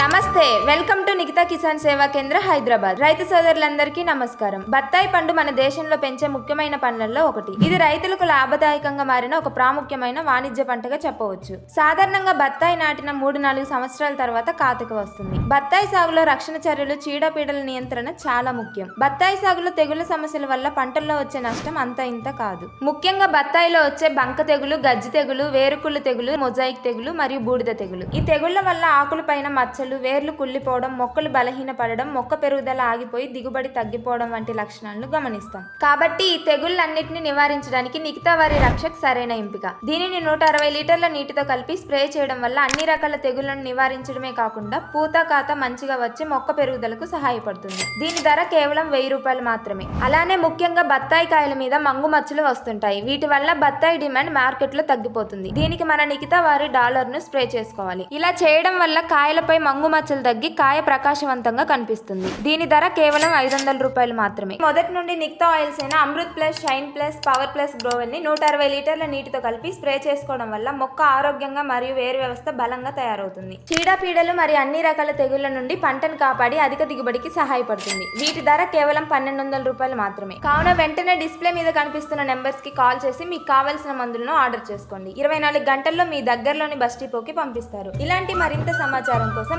నమస్తే welcome to Nikhita Kisan సేవా కేంద్ర హైదరాబాద్. రైతు సోదరులందరికీ నమస్కారం. బత్తాయి పండు మన దేశంలో పెంచే ముఖ్యమైన పండ్లలో ఒకటి. ఇది రైతులకు లాభదాయకంగా మారిన ఒక ప్రాముఖ్యమైన వాణిజ్య పంటగా చెప్పవచ్చు. సాధారణంగా బత్తాయి నాటిన మూడు నాలుగు సంవత్సరాల తర్వాత కాతకు వస్తుంది. బత్తాయి సాగులో రక్షణ చర్యలు చీడపీడల నియంత్రణ చాలా ముఖ్యం. బత్తాయి సాగులో తెగుల సమస్యల వల్ల పంటల్లో వచ్చే నష్టం అంత ఇంత కాదు. ముఖ్యంగా బత్తాయిలో వచ్చే బంక తెగులు గజ్జి తెగులు వేరుకుళ్ళు తెగులు మొజాయిక్ తెగులు మరియు బూడిద తెగులు. ఈ తెగుళ్ళ వల్ల ఆకుల పైన మచ్చలు వేర్లు కుళ్ళిపోవడం మొక్కలు బలహీనపడడం మొక్క పెరుగుదల ఆగిపోయి దిగుబడి తగ్గిపోవడం వంటి లక్షణాలను గమనిస్తాం. కాబట్టి ఈ తెగుళ్ళన్నింటినీ నివారించడానికి నికితా వారి రక్షక్ సరైన ఎంపిక. దీనిని నూట అరవై లీటర్ల నీటితో కలిపి స్ప్రే చేయడం వల్ల అన్ని రకాల తెగుళ్ళను నివారించడమే కాకుండా పూత కాత మంచిగా వచ్చి మొక్క పెరుగుదలకు సహాయపడుతుంది. దీని ధర కేవలం వెయ్యి రూపాయలు మాత్రమే. అలానే ముఖ్యంగా బత్తాయి కాయల మీద మంగు మచ్చలు వస్తుంటాయి. వీటి వల్ల బత్తాయి డిమాండ్ మార్కెట్లో తగ్గిపోతుంది. దీనికి మన నికితా వారి డాలర్ను స్ప్రే చేసుకోవాలి. ఇలా చేయడం వల్ల కాయలపై రంగు మచ్చలు తగ్గి కాయ ప్రకాశవంతంగా కనిపిస్తుంది. దీని ధర కేవలం ఐదు వందల రూపాయలు మాత్రమే. మొదటి నుండి నిక్తా ఆయిల్స్ అయిన Amrit plus shine plus power plus గ్రోవెల్ని నూట అరవై లీటర్ల నీటితో కలిపి స్ప్రే చేసుకోవడం వల్ల మొక్క ఆరోగ్యంగా మరియు వేరు వ్యవస్థ బలంగా తయారవుతుంది. చీడపీడలు మరియు అన్ని రకాల తెగుళ్ళ నుండి పంటను కాపాడి అధిక దిగుబడికి సహాయపడుతుంది. వీటి ధర కేవలం పన్నెండు వందల రూపాయలు మాత్రమే. కావున వెంటనే డిస్ప్లే మీద కనిపిస్తున్న నెంబర్స్కి కాల్ చేసి మీకు కావాల్సిన మందులను ఆర్డర్ చేసుకోండి. ఇరవై నాలుగు గంటల్లో మీ దగ్గరలోని బస్ డిపోకి పంపిస్తారు. ఇలాంటి మరింత సమాచారం కోసం